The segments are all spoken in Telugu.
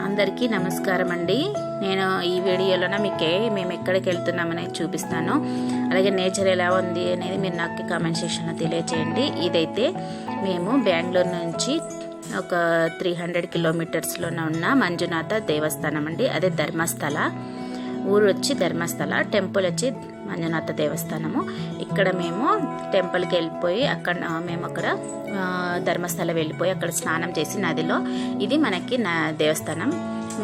అందరికీ నమస్కారం అండి. నేను ఈ వీడియోలోన మీకు మేము ఎక్కడికి వెళ్తున్నామనేది చూపిస్తాను. అలాగే నేచర్ ఎలా ఉంది అనేది మీరు నాకు కామెంట్ సెక్షన్లో తెలియచేయండి. ఇదైతే మేము బెంగళూరు నుంచి ఒక త్రీ హండ్రెడ్ కిలోమీటర్స్లోనే ఉన్న మంజునాథ దేవస్థానం అండి. అదే ధర్మస్థల. ఊరు వచ్చి ధర్మస్థల టెంపుల్ వచ్చి మంజునాథ దేవస్థానము. ఇక్కడ మేము టెంపుల్కి వెళ్ళిపోయి అక్కడ మేము అక్కడ ధర్మస్థల వెళ్ళిపోయి అక్కడ స్నానం చేసి నదిలో ఇది మనకి నా దేవస్థానం.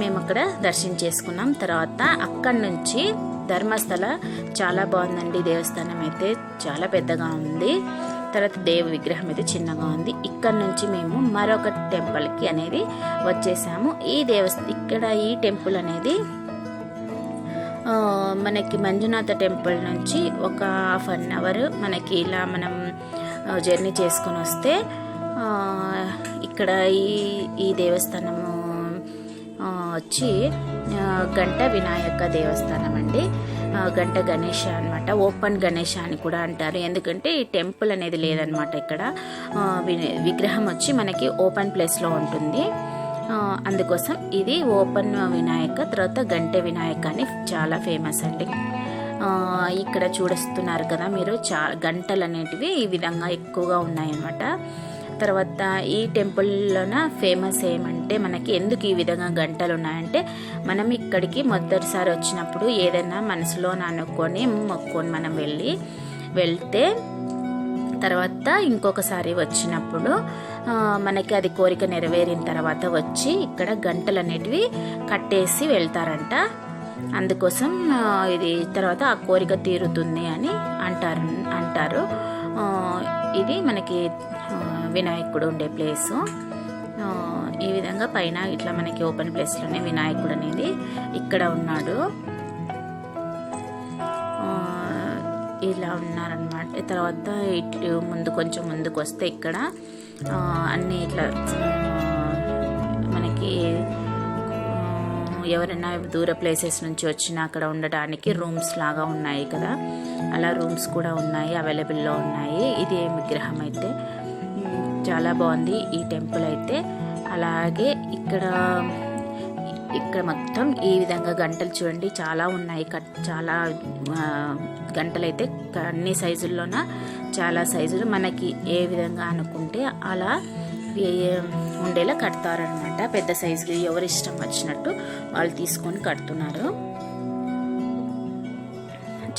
మేము అక్కడ దర్శనం చేసుకున్నాం. తర్వాత అక్కడి నుంచి ధర్మస్థల చాలా బాగుందండి దేవస్థానం అయితే. చాలా పెద్దగా ఉంది. తర్వాత దేవ విగ్రహం అయితే చిన్నగా ఉంది. ఇక్కడ నుంచి మేము మరొక టెంపుల్కి అనేది వచ్చేసాము. ఈ దేవస్థ ఇక్కడ ఈ టెంపుల్ అనేది మనకి మంజునాథ టెంపుల్ నుంచి ఒక హాఫ్ అన్ అవర్ మనకి ఇలా మనం జర్నీ చేసుకొని వస్తే ఇక్కడ ఈ ఈ దేవస్థానము వచ్చి గంట వినాయక దేవస్థానం అండి. గంట గణేష అనమాట ఓపెన్ గణేష అని కూడా అంటారు. ఎందుకంటే ఈ టెంపుల్ అనేది లేదనమాట ఇక్కడ. వి- విగ్రహం వచ్చి మనకి ఓపెన్ ప్లేస్లో ఉంటుంది. అందుకోసం ఇది ఓపెన్ వినాయక తర్వాత గంటె వినాయక అని చాలా ఫేమస్ అండి. ఇక్కడ చూడస్తున్నారు కదా మీరు చా గంటలు అనేటివి ఈ విధంగా ఎక్కువగా ఉన్నాయన్నమాట. తర్వాత ఈ టెంపుల్లోన ఫేమస్ ఏమంటే మనకి ఎందుకు ఈ విధంగా గంటలు ఉన్నాయంటే మనం ఇక్కడికి మొదటిసారి వచ్చినప్పుడు ఏదైనా మనసులో అనుకొని మొక్కుకొని మనం వెళ్ళి వెళ్తే తర్వాత ఇంకొకసారి వచ్చినప్పుడు మనకి అది కోరిక నెరవేరిన తర్వాత వచ్చి ఇక్కడ గంటలు అనేటివి కట్టేసి వెళ్తారంట. అందుకోసం ఇది తర్వాత ఆ కోరిక తీరుతుంది అని అంటారు అంటారు. ఇది మనకి వినాయకుడు ఉండే ప్లేసు. ఈ విధంగా పైన ఇట్లా మనకి ఓపెన్ ప్లేస్లోనే వినాయకుడు అనేది ఇక్కడ ఉన్నాడు. ఇలా ఉన్నారనమాట తర్వాత ఇటు ముందు కొంచెం ముందుకు వస్తే ఇక్కడ అన్ని ఇట్లా మనకి ఎవరైనా దూర ప్లేసెస్ నుంచి వచ్చినా అక్కడ ఉండడానికి రూమ్స్ లాగా ఉన్నాయి కదా. అలా రూమ్స్ కూడా ఉన్నాయి అవైలబుల్లో ఉన్నాయి. ఇది విగ్రహం అయితే? చాలా బాగుంది ఈ టెంపుల్ అయితే. అలాగే ఇక్కడ ఇక్కడ మొత్తం ఈ విధంగా గంటలు చూడండి. చాలా ఉన్నాయి. కట్ చాలా గంటలైతే గంటలు అయితే అన్ని సైజుల్లోన చాలా సైజులు మనకి ఏ విధంగా అనుకుంటే అలా ఏ- ఉండేలా కడతారనమాట పెద్ద సైజులు ఎవరి ఇష్టం వచ్చినట్టు వాళ్ళు తీసుకొని కడుతున్నారు.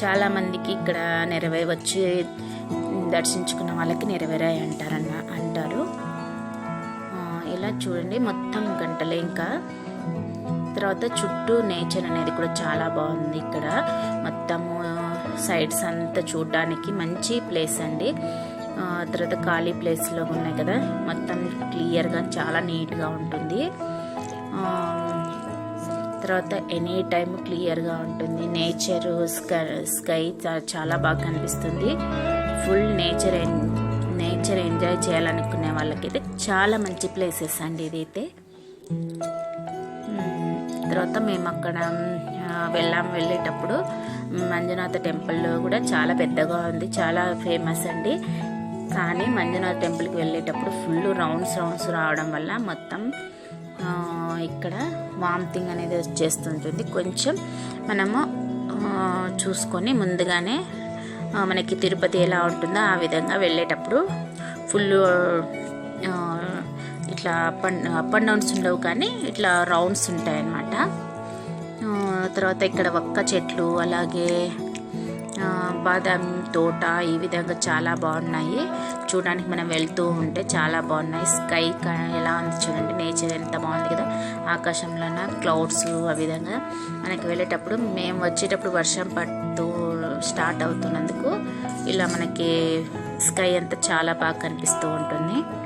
చాలా మందికి ఇక్కడ నెరవే వచ్చి దర్శించుకున్న వాళ్ళకి నెరవేరాయి అంటారన్న అంటారు. ఇలా చూడండి. మొత్తం గంటలే ఇంకా. తర్వాత చుట్టూ నేచర్ అనేది కూడా చాలా బాగుంది ఇక్కడ. మొత్తము సైడ్స్ అంతా చూడడానికి మంచి ప్లేస్ అండి. తర్వాత ఖాళీ ప్లేస్లో ఉన్నాయి కదా. మొత్తం క్లియర్గా చాలా నీట్గా ఉంటుంది. తర్వాత ఎనీ టైం క్లియర్గా ఉంటుంది. నేచర్ స్కై స్కై చాలా బాగా కనిపిస్తుంది. ఫుల్ నేచర్ నేచర్ ఎంజాయ్ చేయాలనుకునే వాళ్ళకైతే చాలా మంచి ప్లేసెస్ అండి ఇదైతే. మ్మ్. తర్వాత మేము అక్కడ వెళ్ళాం వెళ్ళేటప్పుడు మంజునాథ టెంపుల్ కూడా చాలా పెద్దగా ఉంది చాలా ఫేమస్ అండి. కానీ మంజునాథ టెంపుల్కి వెళ్ళేటప్పుడు ఫుల్ రౌండ్స్ రౌండ్స్ రావడం వల్ల మొత్తం ఇక్కడ వామిటింగ్ అనేది వచ్చేస్తుంటుంది. కొంచెం మనము చూసుకొని ముందుగానే మనకి తిరుపతి ఎలా ఉంటుందో ఆ విధంగా వెళ్ళేటప్పుడు ఫుల్ ఇట్లా up and up and downs ఉండవు కానీ ఇట్లా రౌండ్స్ ఉంటాయి అన్నమాట తర్వాత ఇక్కడ వక్క చెట్లు అలాగే బాదం బాదాం తోట ఈ విధంగా చాలా బాగున్నాయి. చూడడానికి మనం వెళ్తూ ఉంటే చాలా బాగున్నాయి. స్కై క- ఎలా ఉంది చూడండి. నేచర్ ఎంత బాగుంది కదా. ఆకాశంలోన క్లౌడ్స్ ఆ విధంగా మనకి వెళ్ళేటప్పుడు మేము వచ్చేటప్పుడు వర్షం పడుతూ స్టార్ట్ అవుతున్నందుకు ఇలా మనకి స్కై అంతా చాలా బాగా కనిపిస్తూ ఉంటుంది.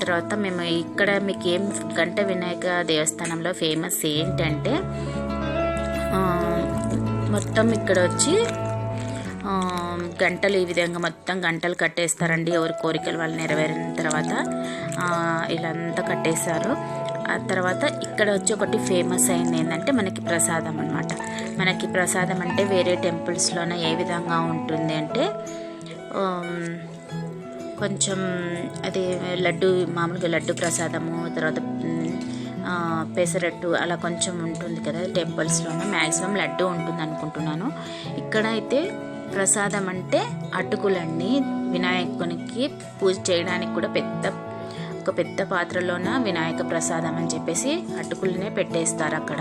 తర్వాత మేము ఇక్కడ మీకు ఏం గంట వినాయక దేవస్థానంలో ఫేమస్ ఏంటంటే మొత్తం ఇక్కడ వచ్చి గంటలు ఈ విధంగా మొత్తం గంటలు కట్టేస్తారండి. ఎవరి కోరికలు వాళ్ళు నెరవేరిన తర్వాత ఇలా అంతా కట్టేశారు. ఆ తర్వాత ఇక్కడ వచ్చి ఒకటి ఫేమస్ అయింది ఏంటంటే మనకి ప్రసాదం అనమాట మనకి ప్రసాదం అంటే వేరే టెంపుల్స్లోన ఏ విధంగా ఉంటుంది అంటే కొంచెం అది లడ్డు మామూలుగా లడ్డు ప్రసాదము తర్వాత పెసరట్టు అలా కొంచెం ఉంటుంది కదా టెంపుల్స్లోనే. మ్యాక్సిమం లడ్డు ఉంటుంది అనుకుంటున్నాను ఇక్కడ అయితే ప్రసాదం అంటే అటుకులన్నీ వినాయకునికి పూజ చేయడానికి కూడా పెద్ద ఒక పెద్ద పాత్రలోన వినాయక ప్రసాదం అని చెప్పేసి అటుకులనే పెట్టేస్తారు అక్కడ.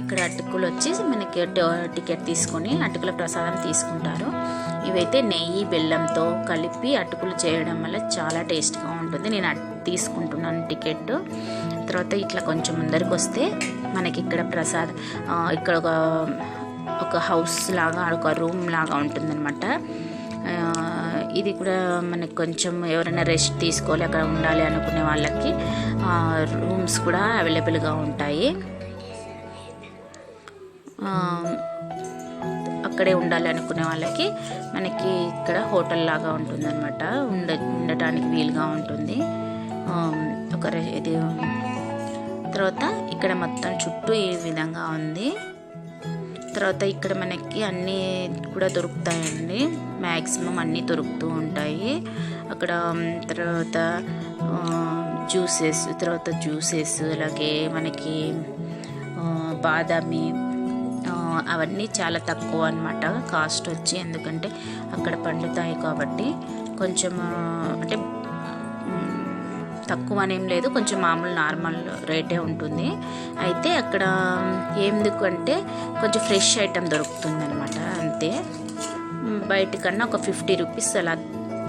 ఇక్కడ అటుకులు వచ్చి మనకి టికెట్ తీసుకొని అటుకుల ప్రసాదం తీసుకుంటారు. ఇవైతే నెయ్యి బెల్లంతో కలిపి అటుకులు చేయడం వల్ల చాలా టేస్ట్గా ఉంటుంది. నేను అట్ తీసుకుంటున్నాను టికెట్. తర్వాత ఇట్లా కొంచెం ముందరికి వస్తే మనకి ఇక్కడ ప్రసాద్ ఇక్కడ ఒక ఒక హౌస్ లాగా ఒక రూమ్ లాగా ఉంటుందన్నమాట. ఇది కూడా మనకి కొంచెం ఎవరైనా రెస్ట్ తీసుకోవాలి అక్కడ ఉండాలి అనుకునే వాళ్ళకి రూమ్స్ కూడా అవైలబుల్గా ఉంటాయి. అక్కడే ఉండాలి అనుకునే వాళ్ళకి మనకి ఇక్కడ హోటల్ లాగా ఉంటుందన్నమాట. ఉండ ఉండటానికి వీలుగా ఉంటుంది. ఒక ఇది తర్వాత ఇక్కడ మొత్తం చుట్టూ ఈ విధంగా ఉంది. తర్వాత ఇక్కడ మనకి అన్నీ కూడా దొరుకుతాయండి. మ్యాక్సిమం అన్నీ దొరుకుతూ ఉంటాయి. అక్కడ తర్వాత జ్యూసెస్ తర్వాత జ్యూసెస్ అలాగే మనకి బాదామి అవన్నీ చాలా తక్కువ అనమాట కాస్ట్ వచ్చి ఎందుకంటే అక్కడ పండుతాయి కాబట్టి కొంచెం అంటే తక్కువ అనేం లేదు కొంచెం మామూలు నార్మల్ రేటే ఉంటుంది. అయితే అక్కడ ఎందుకంటే కొంచెం ఫ్రెష్ ఐటెం దొరుకుతుంది అనమాట అంతే. బయటకన్నా బయటికన్నా ఒక ఫిఫ్టీ రూపీస్ అలా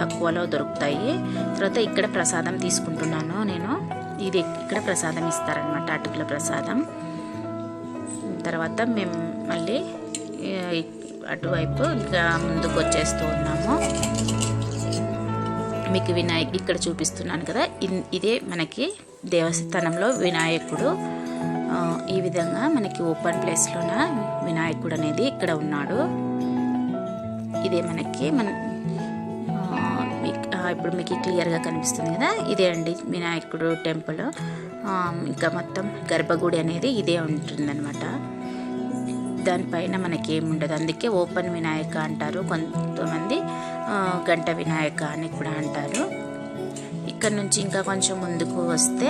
తక్కువలో దొరుకుతాయి. తర్వాత ఇక్కడ ప్రసాదం తీసుకుంటున్నాను నేను. ఇది ఇక్కడ ప్రసాదం ఇస్తారనమాట అటుకుల ప్రసాదం. తర్వాత మేము మళ్ళీ అటువైపు ఇంకా ముందుకు వచ్చేస్తూ ఉన్నాము. మీకు వినాయక్ ఇక్కడ చూపిస్తున్నాను కదా ఇన్- ఇదే మనకి దేవస్థానంలో వినాయకుడు. ఈ విధంగా మనకి ఓపెన్ ప్లేస్లోన వినాయకుడు అనేది ఇక్కడ ఉన్నాడు. ఇదే మనకి మన ఇప్పుడు మీకు క్లియర్గా కనిపిస్తుంది కదా ఇదే అండి వినాయకుడు టెంపుల్. ఇంకా మొత్తం గర్భగుడి అనేది ఇదే ఉంటుందన్నమాట. దానిపైన మనకి ఏముండదు అందుకే ఓపెన్ వినాయక అంటారు. కొంతమంది గంట వినాయక అని కూడా అంటారు. ఇక్కడ నుంచి ఇంకా కొంచెం ముందుకు వస్తే